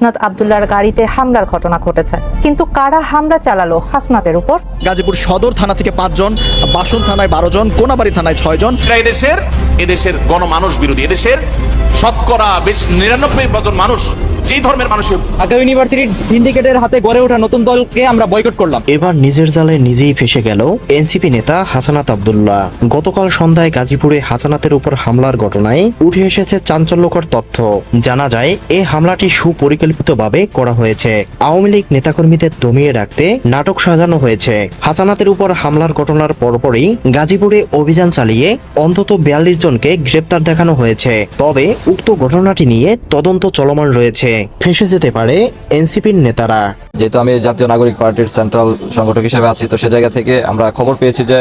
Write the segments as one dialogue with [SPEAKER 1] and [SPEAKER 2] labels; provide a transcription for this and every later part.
[SPEAKER 1] হাসনাত আবদুল্লার গাড়িতে হামলার ঘটনা ঘটেছে। কিন্তু কারা হামলা চালালো হাসনাতের উপর?
[SPEAKER 2] গাজীপুর সদর থানা থেকে পাঁচজন বাসন থানায় বারো জন কোনাবাড়ি থানায় ছয়
[SPEAKER 3] জন এদেশের এদেশের গণমানুষ বিরোধী। এদেশের শতকরা বেশ নিরানব্বই জন মানুষ যেই ধর্মের মানুষ
[SPEAKER 4] ঢাকা ইউনিভার্সিটির সিন্ডিকেটের হাতে গড়ে ওঠা নতুন দলকে আমরা বয়কট করলাম।
[SPEAKER 5] এবার নিজের জালে নিজেই ফেসে গেল এনসিপি নেতা হাসানাত আবদুল্লাহ। গতকাল সন্ধ্যায় গাজীপুরে হাসানাতের উপর হামলার ঘটনায় উঠে এসেছে চাঞ্চল্যকর তথ্য। জানা যায় এই হামলাটি সুপরিকল্পিতভাবে করা হয়েছে। আওয়ামী লীগ নেতাকর্মীদের দমিয়ে রাখতে নাটক সাজানো হয়েছে। হাসানাতের উপর হামলার ঘটনার পরপরই গাজীপুরে অভিযান চালিয়ে অন্তত বিয়াল্লিশ জনকে গ্রেপ্তার দেখানো হয়েছে। তবে উক্ত ঘটনাটি নিয়ে তদন্ত চলমান রয়েছে। ফেসে যেতে পারে এনসিপির নেতারা।
[SPEAKER 6] যেহেতু আমি জাতীয় নাগরিক পার্টির সেন্ট্রাল সংগঠক হিসেবে আছি, তো সে জায়গা থেকে আমরা খবর পেয়েছি যে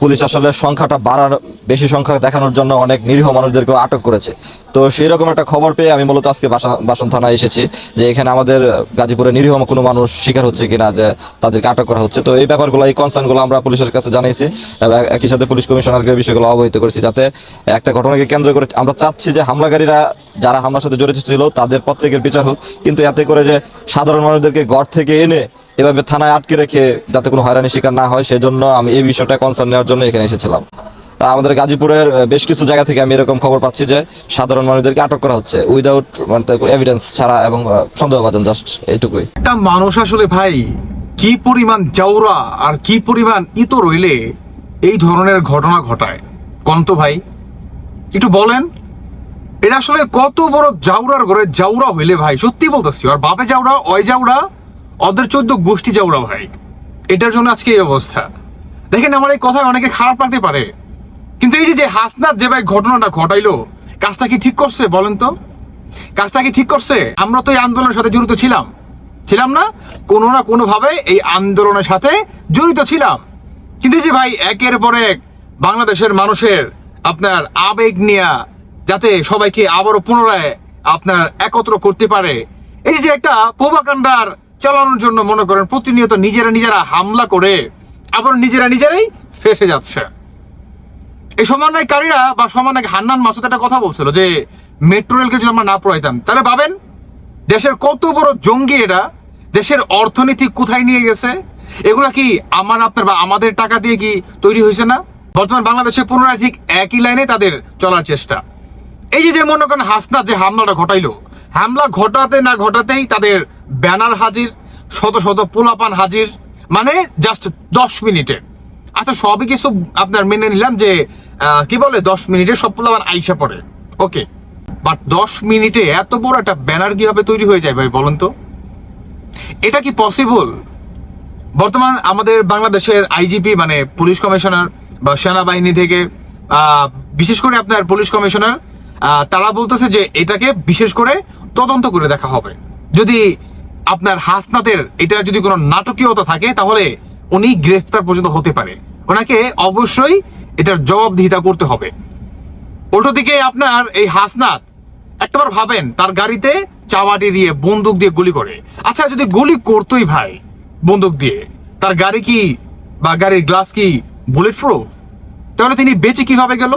[SPEAKER 6] পুলিশ আসলে সংখ্যাটা বাড়ার, বেশি সংখ্যা দেখানোর জন্য অনেক নিরীহ মানুষদেরকে আটক করেছে। তো সেই রকম একটা খবর পেয়ে আমি মূলত আজকে বাসা- বাসন থানায় এসেছি যে এখানে আমাদের গাজীপুরে নিরীহ কোনো মানুষ শিকার হচ্ছে কিনা যে তাদেরকে আটক করা হচ্ছে। তো এই ব্যাপারগুলো, এই কনসার্নগুলো আমরা পুলিশের কাছে জানিয়েছি একই সাথে পুলিশ কমিশনারকে বিষয়গুলো অবহিত করেছি যাতে একটা ঘটনাকে কেন্দ্র করে আমরা চাচ্ছি যে হামলাকারীরা যারা হামলার সাথে জড়িত ছিল তাদের প্রত্যেকের বিচার হোক, কিন্তু এতে করে যে সাধারণ মানুষদেরকে ঘর থেকে এনে এভাবে থানায় আটকে রেখে যাতে কোনো হয়রানি শিকার না হয়, সেজন্য আমি এই বিষয়টা কনসার্ন নেওয়ার জন্য এখানে এসেছিলাম। আমাদের গাজীপুরের বেশ কিছু জায়গা থেকে আমি এরকম খবর পাচ্ছি যে সাধারণ মানুষদেরকে আটক করা হচ্ছে। উইদাউট মানে এভিডেন্স ছাড়া এবং সন্দেহভাজন জাস্ট এইটুকুই।
[SPEAKER 7] একটা মানুষ আসলে ভাই, কি পরিমাণ জাউরা আর কি পরিমাণ ইতো রইলে এই ধরনের ঘটনা ঘটায়? কন্ত ভাই? একটু বলেন। এটা আসলে কত বড় জাউরার ঘরে জাউরা হইলে ভাই? সত্যি বলতেছি। আর বাপে জাউরা, অয় জাউরা ওদের চোদ্দ গোষ্ঠী জাউরা ভাই। এটার জন্য আজকে এই অবস্থা। দেখেন আমার এই কথায় অনেকে খারাপ লাগতে পারে। কিন্তু এই যে হাসনাত যে ভাই ঘটনাটা ঘটাইলো, কাজটা কি ঠিক করছে বলেন তো? কাজটা কি ঠিক করছে? আমরা তো এই আন্দোলনের সাথে জড়িত ছিলাম। ছিলাম না, কোনো না কোনোভাবে এই আন্দোলনের সাথে জড়িত ছিলাম। কিন্তু যে ভাই, একের পর এক বাংলাদেশের মানুষের আপনার আবেগ নিয়ে যাতে সবাইকে আবারও পুনরায় আপনার একত্র করতে পারে। এই যে একটা প্রভাকাণ্ডার চালানোর জন্য মনে করেন প্রতিনিয়ত নিজেরা নিজেরা হামলা করে, আবার নিজেরা নিজেরাই ফেসে যাচ্ছে। এই সমন্বয়কারীরা বা সমন্বয় হান্নান মাসুদ একটা কথা বলছিল যে, মেট্রো রেলকে যদি আমরা না পড়াইতাম তাহলে ভাবেন, দেশের কত বড় জঙ্গি এরা, দেশের অর্থনীতি কোথায় নিয়ে গেছে, এগুলা কি আমার আপনার বা আমাদের টাকা দিয়ে কি তৈরি হয়েছে না? বর্তমান বাংলাদেশে পুনরায় ঠিক একই লাইনে তাদের চলার চেষ্টা। এই যে মনে করেন হাসনা যে হামলাটা ঘটাইলো, হামলা ঘটাতে না ঘটাতেই তাদের ব্যানার হাজির, শত শত পোলাপান হাজির মানে জাস্ট দশ মিনিটে। আচ্ছা সবই কিছু আপনার মেনে নিলাম যে কি বলে, দশ মিনিটে সব পোলাপান আইসা পড়ে। ওকে বাট দশ মিনিটে এত বড় একটা ব্যানার কীভাবে তৈরি হয়ে যায় ভাই, বলুন তো? এটা কি পসিবল বর্তমান আমাদের বাংলাদেশের আইজিপি মানে পুলিশ কমিশনার বা সেনাবাহিনী থেকে বিশেষ করে আপনার পুলিশ কমিশনার তারা বলতেছে যে এটাকে বিশেষ করে তদন্ত করে দেখা হবে। যদি আপনার হাসনাতের এটা যদি কোনো নাটকীয়তা থাকে, তাহলে উনি গ্রেফতার পর্যন্ত হতে পারে। ওনাকে অবশ্যই এটার জবাবদিহিতা করতে হবে। উল্টো দিকে আপনার এই হাসনাত, একটাবার ভাবেন, তার গাড়িতে চাবাটি দিয়ে বন্দুক দিয়ে গুলি করে। আচ্ছা যদি গুলি করতোই ভাই বন্দুক দিয়ে, তার গাড়ি কি বা গাড়ির গ্লাস কি বুলেট প্রুফ তাহলে তিনি বেঁচে কীভাবে গেল?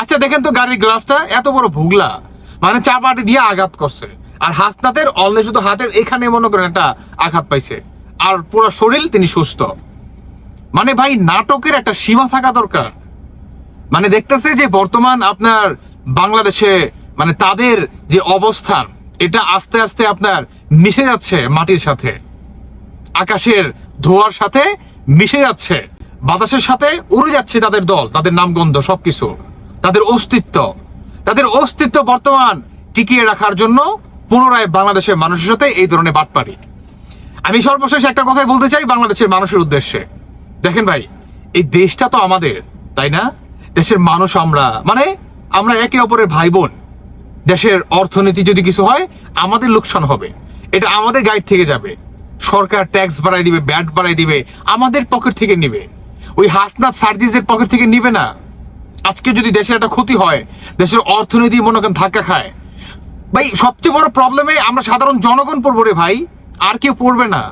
[SPEAKER 7] আচ্ছা দেখেন তো গাড়ির গ্লাসটা এত বড় ভুগলা। মানে চাপাটি দিয়ে আঘাত করছে। আর হাসনাতের অলনে শুধু হাতের এখানে মনে করেন একটা আঘাত পাইছে। আর পুরো শরীর তিনি সুস্থ। মানে ভাই, নাটকের একটা সীমা থাকা দরকার। মানে দেখতেছে যে বর্তমান আপনার বাংলাদেশে মানে তাদের যে অবস্থান, এটা আস্তে আস্তে আপনার মিশে যাচ্ছে মাটির সাথে। আকাশের ধোয়ার সাথে মিশে যাচ্ছে। বাতাসের সাথে উড়ে যাচ্ছে তাদের দল, তাদের নামগন্ধ সবকিছু। তাদের অস্তিত্ব। তাদের অস্তিত্ব বর্তমান টিকিয়ে রাখার জন্য পুনরায় বাংলাদেশের মানুষের সাথে এই ধরনের বাটপারি। আমি সর্বশেষ একটা কথাই বলতে চাই বাংলাদেশের মানুষের উদ্দেশ্যে। দেখেন ভাই, এই দেশটা তো আমাদের, তাই না? দেশের মানুষ আমরা মানে আমরা একে অপরের ভাই বোন দেশের অর্থনীতি যদি কিছু হয়, আমাদের লোকসান হবে। এটা আমাদের গাইড থেকে যাবে। সরকার ট্যাক্স বাড়াই দিবে, ব্যাট বাড়াই দিবে, আমাদের পকেট থেকে নিবে। ওই হাসনাত সার্জিসের পকেট থেকে নিবে না। আজকে যদি দেশের একটা ক্ষতি হয়, দেশের অর্থনীতি মনে করেন ধাক্কা খায়। ভাই, সবচেয়ে বড় প্রবলেমে আমরা সাধারণ জনগণ পড়ব রে ভাই, আর কেউ পড়বে না।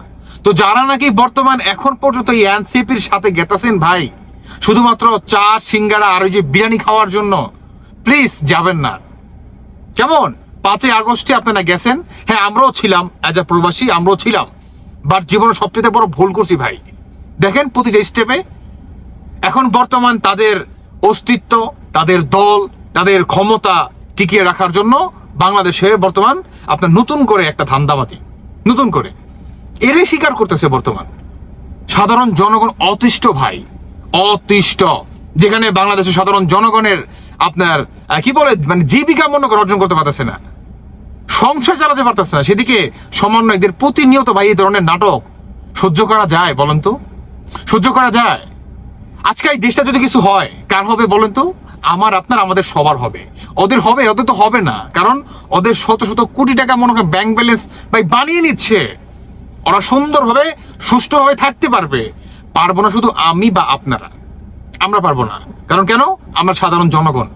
[SPEAKER 7] তো যারা নাকি বর্তমান এখন পর্যন্ত এই এনসিপির সাথে গেতাছেন ভাই, শুধুমাত্র চা সিঙ্গারা আর ওই যে বিরিয়ানি খাওয়ার জন্য প্লিজ যাবেন না। কেমন? পাঁচই আগস্টে আপনারা গেছেন? হ্যাঁ আমরাও ছিলাম অ্যাজ আ প্রবাসী, আমরাও ছিলাম। বাট জীবনে সবচেয়ে বড় ভুল করছি ভাই। দেখেন প্রতিটা স্টেপে এখন বর্তমান তাদের অস্তিত্ব, তাদের দল, তাদের ক্ষমতা টিকিয়ে রাখার জন্য বাংলাদেশে বর্তমান আপনার নতুন করে একটা ধান্দাবাতি নতুন করে। এরই স্বীকার করতেছে বর্তমান। সাধারণ জনগণ অতিষ্ঠ ভাই, অতিষ্ঠ। যেখানে বাংলাদেশের সাধারণ জনগণের আপনার কি বলে মানে জীবিকা মনে করে অর্জন করতে পারতেছে না। সংসার চালাতে পারতেছে না। সেদিকে সমন্বয়কদের প্রতিনিয়ত ভাই এই ধরনের নাটক সহ্য করা যায় বলেন তো? সহ্য করা যায়। আজকে এই দেশটা যদি কিছু হয়, কার হবে বলেন তো? আমার, আপনার, আমাদের সবার হবে। ওদের হবে, ওদের তো হবে না। কারণ ওদের শত শত কোটি টাকা মনে করেন ব্যাংক ব্যালেন্স ভাই বানিয়ে নিচ্ছে। ওরা সুন্দরভাবে, সুষ্ঠুভাবে থাকতে পারবে। পারব না শুধু আমি বা আপনারা। আমরা পারব না। কারণ কেন? আমরা সাধারণ জনগণ।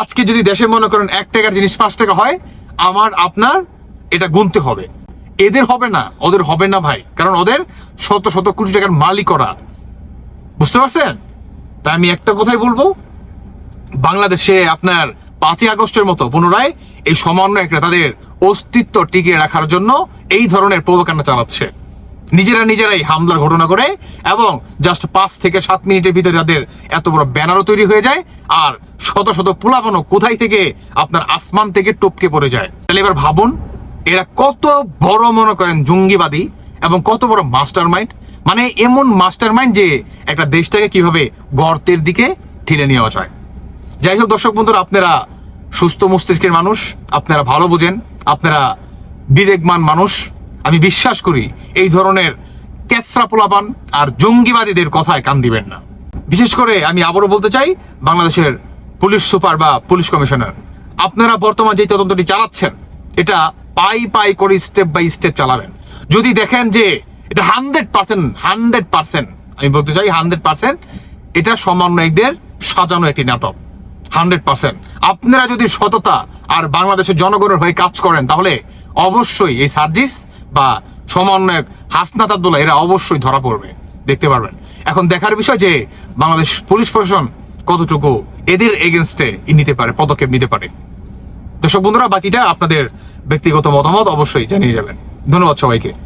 [SPEAKER 7] আজকে যদি দেশে মনে করেন এক টাকার জিনিস পাঁচ টাকা হয়, আমার, আপনার, এটা গুনতে হবে। এদের হবে না, ওদের হবে না ভাই। কারণ ওদের শত শত কোটি টাকার মালিক ওরা। বুঝতে পারছেন? তাই আমি একটা কথাই বলব। বাংলাদেশে আপনার পাঁচই আগস্টের মতো পুনরায় এই সমন্বয়করা তাদের অস্তিত্ব টিকিয়ে রাখার জন্য এই ধরনের প্রবকান্না চালাচ্ছে। নিজেরা নিজেরাই হামলার ঘটনা করে এবং জাস্ট পাঁচ থেকে সাত মিনিটের ভিতরে তাদের এত বড় ব্যানারও তৈরি হয়ে যায় আর শত শত পোলাপানো কোথায় থেকে আপনার আসমান থেকে টপকে পড়ে যায়। তাহলে এবার ভাবুন, এরা কত বড় মনে করেন জঙ্গিবাদী এবং কত বড় মাস্টার মাইন্ড মানে এমন মাস্টার মাইন্ড যে একটা দেশটাকে কীভাবে গর্তের দিকে ঠেলে নেওয়া যায়। যাই হোক দর্শক বন্ধুরা, আপনারা সুস্থ মস্তিষ্কের মানুষ, আপনারা ভালো বোঝেন, আপনারা বিবেকমান মানুষ। আমি বিশ্বাস করি এই ধরনের কেসরা পোলাপান আর জঙ্গিবাদীদের কথায় কান দিবেন না। বিশেষ করে আমি আবারও বলতে চাই, বাংলাদেশের পুলিশ সুপার বা পুলিশ কমিশনার, আপনারা বর্তমান যে তদন্তটি চালাচ্ছেন, এটা পাই পাই করে স্টেপ বাই স্টেপ চালাবেন। যদি দেখেন যে এটা হান্ড্রেড পার্সেন্ট হান্ড্রেড পার্সেন্ট। আমি বলতে চাই হান্ড্রেড পার্সেন্ট, এটা সমন্বয়কদের সাজানো একটি নাটক। Hundred percent. আপনারা যদি সততা আর বাংলাদেশের জনগণের হয়ে কাজ করেন, তাহলে অবশ্যই এই সার্জিস বা সমন্বয়ক হাসনাত আবদুল্লাহ, এরা অবশ্যই ধরা পড়বে। দেখতে পারবেন। এখন দেখার বিষয় যে বাংলাদেশ পুলিশ প্রশাসন কতটুকু এদের এগেনস্টে নিতে পারে, পদক্ষেপ নিতে পারে। দর্শক বন্ধুরা, বাকিটা আপনাদের ব্যক্তিগত মতামত অবশ্যই জানিয়ে যাবেন। ধন্যবাদ সবাইকে।